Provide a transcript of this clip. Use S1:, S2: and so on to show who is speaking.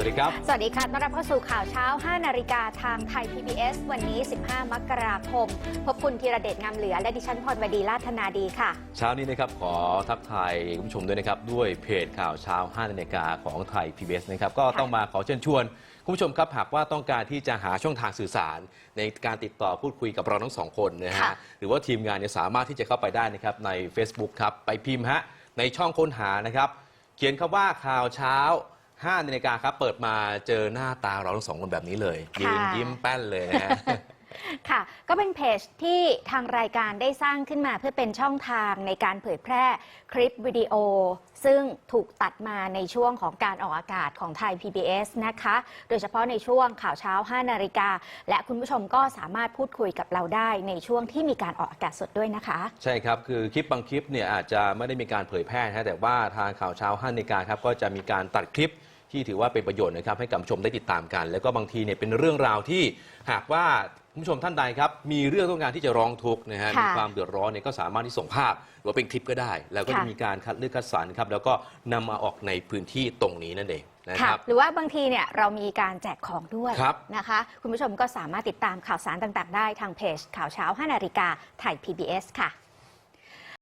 S1: วัสดีครับ
S2: สวัสดีค่ะ ต้อนรับเข้าสู่ข่าวเช้า 5 นาฬิกาทางไทย PBS วันนี้ 15 มกราคม พบคุณธีระเดชงามเหลือ และดิฉันพรวดีลาธนาดีค่ะ
S1: เช้านี้นะครับ ขอทักทายคุณผู้ชมด้วยนะครับ ด้วยเพจข่าวเช้า 5 นาฬิกาของไทย PBS นะครับ ก็ต้องมาขอเชิญชวนคุณผู้ชมครับหากว่าต้องการที่จะหาช่องทางสื่อสาร ในการติดต่อพูดคุยกับเราทั้งสองคนนะฮะ
S2: ค่ะ
S1: หรือว่าทีมงานเนี่ยสามารถที่จะเข้าไปได้นะครับใน Facebook ครับ ไปพิมพ์ฮะในช่องค้นหานะครับ เขียนคำว่าข่าวเช้า 5นาฬิกาครับ เปิดมาเจอหน้าตาเราทั้งสองคนแบบนี้เลย ยืน
S2: ค่ะ
S1: ยิ้มแป้นเลยนะฮะ
S2: ค่ะ ก็เป็นเพจที่ทางรายการได้สร้างขึ้นมาเพื่อเป็นช่องทางในการเผยแพร่คลิปวิดีโอ ซึ่งถูกตัดมาในช่วงของการออกอากาศของไทย PBS นะคะ โดยเฉพาะในช่วงข่าวเช้า 5 นาฬิกา และคุณผู้ชมก็สามารถพูดคุยกับเราได้ในช่วงที่มีการออกอากาศสดด้วยนะคะ
S1: ใช่ครับ คือคลิปบางคลิปเนี่ยอาจจะไม่ได้มีการเผยแพร่นะแต่ว่าทางข่าวเช้าห้านาฬิกาครับก็จะมีการตัดคลิปที่ถือว่าเป็นประโยชน์นะครับให้กับผู้ชมได้ติดตามกัน แล้วก็บางทีเนี่ยเป็นเรื่องราวที่หากว่าคุณผู้ชมท่านใดครับ มีเรื่องต้องการที่จะร้องทุกข์นะฮะ
S2: ค่ะ
S1: มีความเดือดร้อนเนี่ยก็สามารถที่ส่งภาพหรือว่าเป็นคลิปก็ได้ แล้วก็จะ
S2: ค่ะ
S1: มีการคัดเลือกคัดสรรครับ แล้วก็นำมาออกในพื้นที่ตรงนี้นั่นเองนะค
S2: ค่ะ
S1: รับ
S2: หรือว่าบางทีเนี่ยเรามีการแจกของด้วย
S1: ครับ
S2: นะคะ คุณผู้ชมก็สามารถติดตามข่าวสารต่างๆ ได้ทางเพจข่าวเช้า5นาฬิกาไทย PBS ค่ะ